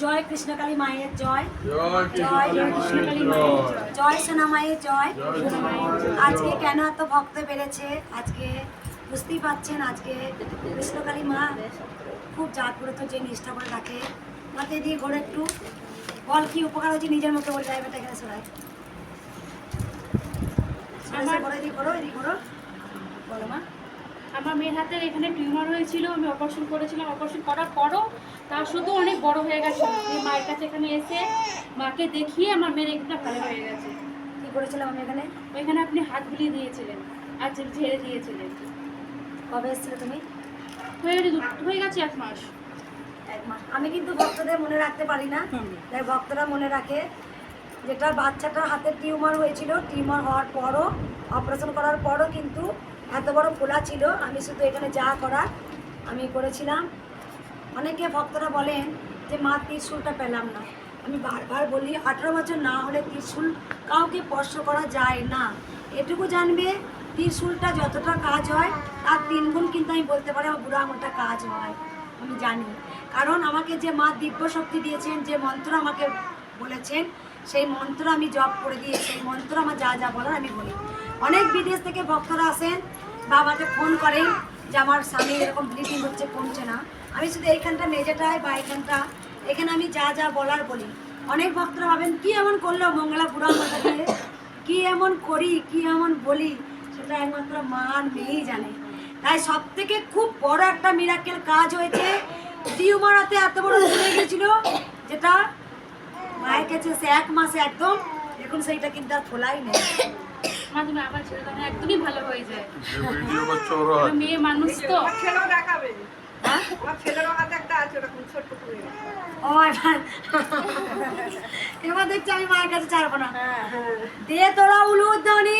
জয় কৃষ্ণকালী মায়ের জয়। জয় কৃষ্ণকালী মায়ের জয়। জয়। সোনা মায়ের জয়। আজকে কেন এত ভক্ত বেড়েছে? আজকে বুঝতেই পাচ্ছেন আজকে কৃষ্ণকালী মা খুব জাগ্রত যে নিষ্ঠা করে রাখে মাকে দিয়ে ঘোরে একটু। বল কি উপকার হচ্ছে নিজের মতো বলে যাবে এখানে আমার- ঘোরো এদিকে ঘোরো এদিকে ঘোরো। বলো মা। আমার মেয়ের হাতের এখানে টিউমার হয়েছিল আমি অপারেশন করেছিলাম অপারেশন করার পরও তার শুধু অনেক বড় হয়ে গেছে। মায়ের কাছে এখানে এসে মাকে দেখিয়ে আমার মেয়ের এখানে ভালো হয়ে গেছে। কি করেছিলাম আমি এখানে? ওইখানে আপনি হাত বুলিয়ে দিয়েছিলেন আর ঝেড়ে দিয়েছিলেন। কবে এসেছিলে তুমি? হয়ে গেছে হয়ে গেছে এক মাস। এক মাস। আমি কিন্তু ভক্তদের মনে রাখতে পারি না। তাই ভক্তরা মনে রাখে যেটা বাচ্চাটার হাতে টিউমার হয়েছিল টিউমার হওয়ার পরও অপারেশন করার পরও কিন্তু এত বড় খোলা ছিল, আমি শুধু এখানে যা করার আমি করেছিলাম। অনেকে ভক্তরা বলেন যে, মা, ত্রিশুলটা পেলাম না। আমি বারবার বলি, আঠেরো বছর না হলে ত্রিশুল কাউকে স্পর্শ করা যায় না। এটুকু জানবে, ত্রিশুলটা যতটা কাজ হয়, তার তিন গুণ কিন্তু আমি বলতে পারি, আমার বুড়ো আঙুলটা কাজ হয় আমি জানি। কারণ আমাকে যে মা দিব্য শক্তি দিয়েছেন, যে মন্ত্র আমাকে বলেছেন, সেই মন্ত্র আমি জপ করে দিয়ে, সেই মন্ত্র আমার যা যা বলার আমি বলি। অনেক বিদেশ থেকে ভক্তরা আসেন বা আমাকে ফোন করেন যে আমার স্বামী এরকম ব্লিডিং হচ্ছে, কমছে না। আমি শুধু এইখানটা মেঝেটায় বা এইখানটা, এখানে আমি যা যা বলার বলি। অনেক ভক্তরা ভাবেন, কি এমন করল মঙ্গলা বুড়া মাথা দিয়ে? কি এমন করি, কি এমন বলি? সেটা একমাত্র মা আর মেয়েই জানে। তাই সব থেকে খুব বড় একটা মিরাকেল কাজ হয়েছে টিউমার হাতে এত বড় ফুলে গেছিল, যেটা মায়ের কাছে সে এক মাসে একদম, এখন সেইটা কিন্তু আর খোলাই নেই। আমার আবার ছেড়ে দাও একদমই ভালো হয়ে যায়। ভিডিও করছে ওরও মেয়ে মানুষ তো। ছেলেও দেখাবে। আমার ছেলেরও হাতে একটা আছে ওরকম ছোট্ট করে। ও এবার। এবার দেখছি আমি মায়ের কাছে ছাড়বো না। হ্যাঁ হ্যাঁ। দে তোরা উলুধ্বনি।